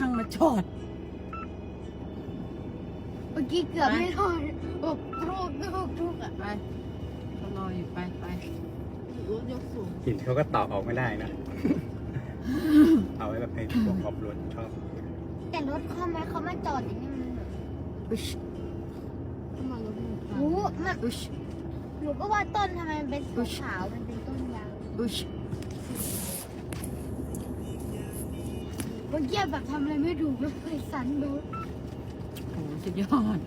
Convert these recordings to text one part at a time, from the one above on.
ช่างมาจอด เมื่อกี้เกือบไม่รอดโอ้รูปรูปรูปอะไปก็รออยู่ไปไปรถยกสูงหินเขาก็ต่อออกไม่ได้นะ เอาไว้แบบในพวกขอบรถชอบ แต่รถเขาไหมเขามาจอดอย่างนี้มันแบบอุชเข้ามารถโอ้มันอุชหนูก็ว่าต้นทำไมมันเป็นสีขาวมันเป็นต้นยาง อุช เมื่อกี้แบบทำอะไรไม่ถูกเลยเคยสันรถโอ้โหสุดยอด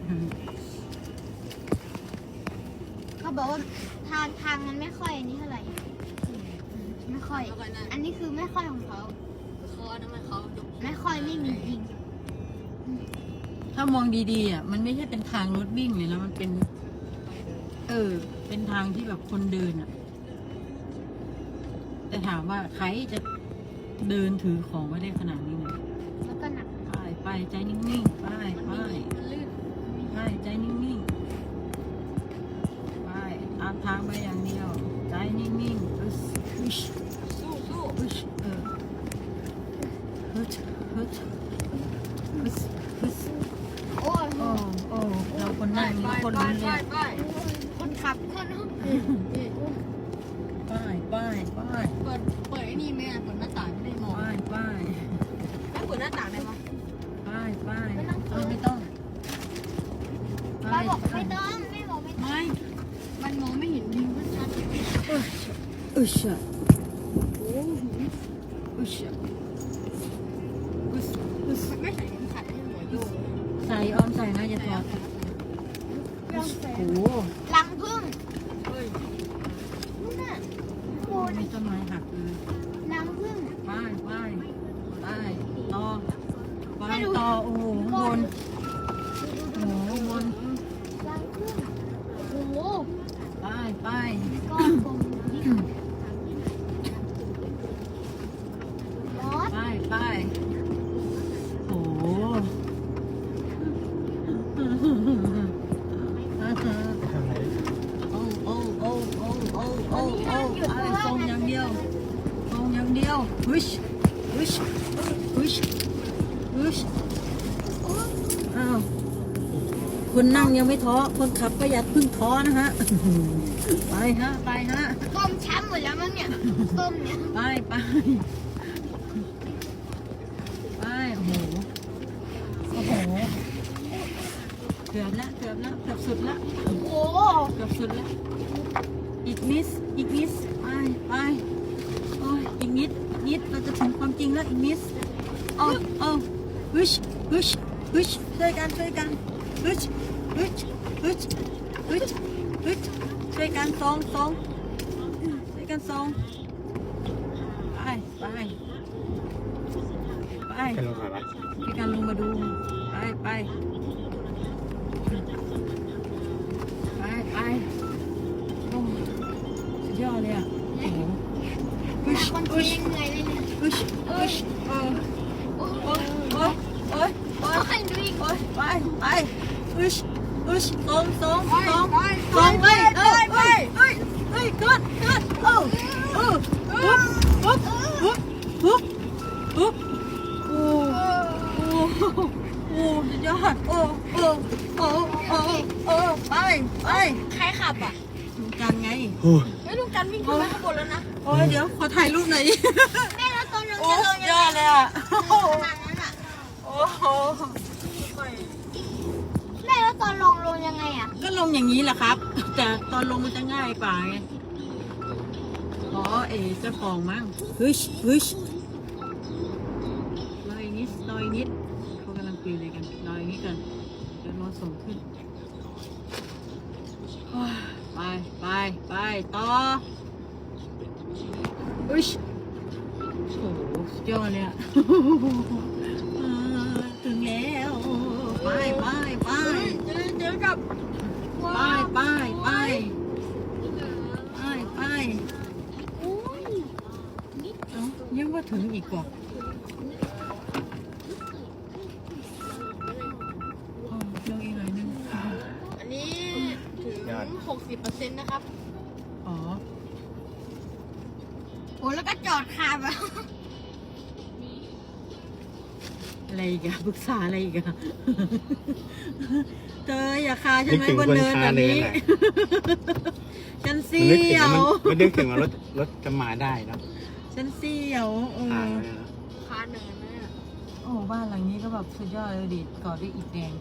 เขาบอกว่าทางทางมันไม่ค่อยอันนี้เท่าไหร่ไม่ค่อย อันนี้คือไม่ค่อยของเขา คอน้ำมันเขายกไม่ค่อยไม่มีจริงถ้ามองดีๆอะมันไม่ใช่เป็นทางรถวิ่งเลยนะมันเป็น เออ เป็นทางที่แบบคนเดินอะ แต่ถามว่าใครจะ เดินถือของไว้ได้ขนาดนี้เนี่ยแล้วก็หนักไปไปใจนิ่งๆไปไปมันลื่นไปใจนิ่งๆไปตามทางไปอย่างเดียว ใจนิ่งๆอึสอึชสู้สู้อึชเออฮึดฮึดฮึดฮึดโอ้ยโอ้โอ้เราคนนั่งไปคนไปนี้ไปเนี่ยไปคนขับคนป้ายป้ายป้ายเปิด บอกไม่ต้องไม่บอกไม่ต้องไม่ มันมองไม่เห็นวิวมันชัดอึชอะอึชอะอึชอึชมันไม่ใส่เข็มขัดให้หัวโยกใส่อ้อมใส่นะอย่าถอดลองใส่โอ้โหลังพึ่งเฮ้ยนู่นน่ะโบนมีต้นไม้หักเลยลังพึ่งป้ายป้ายป้ายต่อป้ายต่อโอ้โหข้างบนโอ้โหข้างบน ลังพึ่งโอ้โห ป้ายป้าย ก้อนกลมนี่รถ ป้ายป้ายโอ้โห ทำไม โอ้โอ้โอ้โอ้โอ้โอ้โอะไรทรงอย่างเดียวทรงอย่างเดียวฮึชฮึชฮึชฮึชอ้าวคนนั่งยังไม่ท้อ คนขับก็อย่าเพึ่งท้อนะฮะ ไปฮะ ไปฮะต้มช้ำหมดแล้วมั้งเนี่ยต้มเนี่ย ไปไปไปโอ้โห โอ้โห เกือบแล้วเกือบแล้วเกือบสุดแล้วโอ้โหเกือบสุดแล้วอีกนิด อีกนิด ไปไปโอ้ยอีกนิดนิดเราจะถึงความจริงแล้วอีกนิดเอาเอาฮึชฮึชฮึชช่วยกันช่วยกันฮึชฮึชฮึชฮึชฮึชช่วยกันสองสองช่วยกันสองไปไปไปกันลงมาละช่วยกันลงมาดูไปไปไป ชคนฮึเชียชงเหนื่อยเลยเนี่ยฮึชฮึชเออโอ้โหโอ้ยโอ้ยโอ้ยโอ้ยดูอีกโอ้ยไปไปฮึชฮึชสองสองไปสองไปสองไปไปเอ้ยไปเอ้ยเอ้ยเอ้ยขึ้นขึ้นเอ้าเออฮึบฮึบฮึบฮึบฮึบโอ้โอ้โอ้สุดยอดโอ้โอ้โอ้โอ้โอ้ไปไปใครขับอะดูกันไง โอ้ยไม่ลุง กันวิ่งขึ้นมาข้างบนแล้วนะโอ้ยเดี๋ยวขอถ่ายรูปหน่อยแม่แล้วตอนลงโอ้จะลสุงดยังยไงอดเลยอะขนาดนั้นอะโอ้โหแม่แล้วตอนลงลงยังไงอะ ก็ลงอย่างนี้แหละครับ แต่ตอนลงมันจะง่ายกว่าไงอ๋อเอเจ้าของมั้งฮึชฮึชรออีกนิดรออีกนิดเขากำลังคุยอะไรกันรออีกนิดกันเดี๋ยวรอส่งขึ้นโอ้ยไปไปไป ต่อฮึชโอ้โหสุดยอดเลยอะอ่าถึงแล้ว ไปไปไปเจอเจอกับไปไปไปไปไปอุ้ยเอ้ายังว่าถึงอีกกว่าอ๋อลงอีกหน่อยนึง อันนี้ถึงหกสิบเปอร์เซ็นต์นะครับ อ้แล้วก็จอดคาแบบอะไรอีกอะปรึกษาอะไรอีกอะเธออย่าคาฉันึนกไว้ถึงบนคนเนินคาแบบเนินนี้น่ะฉันมันเสีนึกถึงยวมันมันนึกถึงว่ารถรถจะมาได้เนอะฉันเสียวเอทางอเลยนะคาเนินไหมอะโอ้บ้านหลังนี้ก็แบบสุดยอดเลยดิก่อด้วยอิฐแดง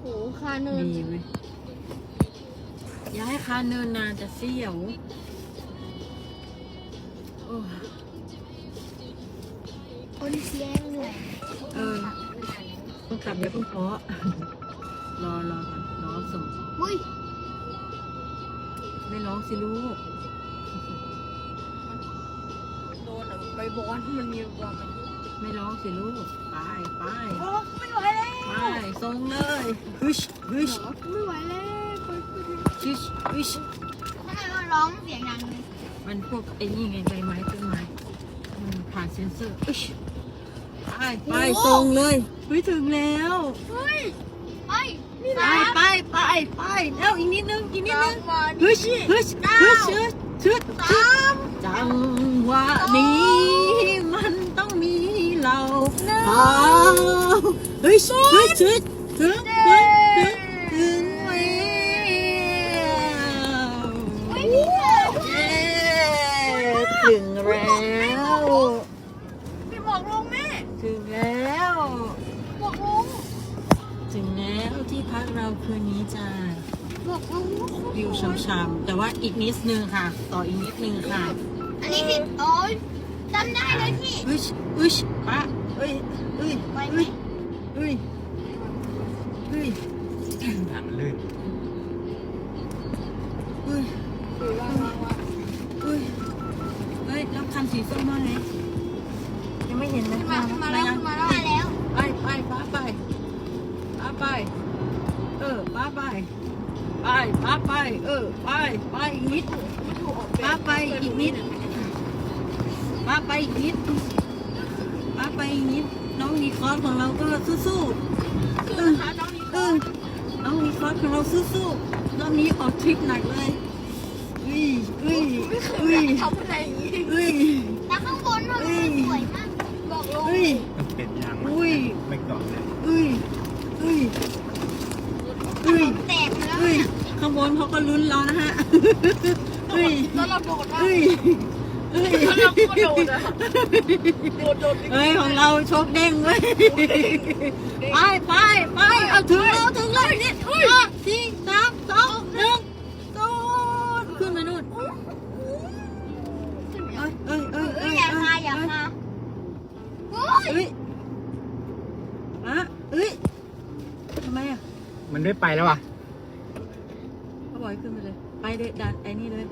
โหคาเนินดีเว้ยอย่าให้คาเนินนานจะเสียวโอ้ย คนเชียงเหนื่อยเออต้องขับเดี๋ยวเพิ่งเพาะรอรอก่อนรอส่งอุ้ยไม่ร้องสิลูกโดนอะใบบอลมันมีบอลมันไม่ร้องสิลูกไปไปโอ้ไม่ไหวแล้วไปส่งเลยฮึชฮึชไม่ไหวแล้วฮึชฮึช ร้องเสียงดังเลยมันพวกไอ้นี่ไงใบไม้ต้นไม้มันผ่านเซ็นเซอร์อึชไปไปส่งเลยเฮ้ยถึงแล้วเฮ้ยเฮ้ยไปไปไปไปแล้วอีกนิดนึงอีกนิดนึงมาฮึชฮึชฮึชฮึชฮึชฮึชจังหวะนี้มันต้องมีเราเอาเฮ้ยฮึชฮึชถึงถึงถึง วิวช้ำๆแต่ว่าอีกนิดนึงค่ะ ต่ออีกนิดนึงค่ะ อันนี้ที่โอ้ยจำได้เลยพี่อึชอึชปะเอ้ยเอ้ยไหวไหมเอ้ยเอ้ยทางมันลื่นเอ้ยถือว่าว่าว่าเอ้ยเอ้ยแล้วคันสีส้มมาไงยังไม่เห็นเลยมาขึ้นมาแล้วขึ้นมาแล้วมาแล้วไปไปป้าไปป้าไป เออป้าไป ไปป้าไป เออ ไป ไปอีกนิดป้าไปอีกนิดป้าไปอีกนิดป้าไปอีกนิด น้องนีคอสของเราก็สู้ๆเออหาน้องนี้เออน้องนีคอสของเราสู้ๆรอบนี้ออกทริปหนักเลยอุ้ยอุ้ยไม่เคยอุ้ยทำอะไรอย่างนี้อุ้ย แล้วเราโดนแล้วเราก็โดดนะโดดโดดเอ้ยของเราโชคเด้งเว้ยไปไปไปเอาถึงแล้วถึงแล้วนี่ห้าสี่สามสองหนึ่งตูนขึ้นไปนู่นเอ้ยเอ้ยเอ้ยเอ้ยอย่ามาอย่ามาเฮ้ยมะเฮ้ยทำไมอะมันไม่ไปแล้วอะ ได้ดันไอ้นี่เลย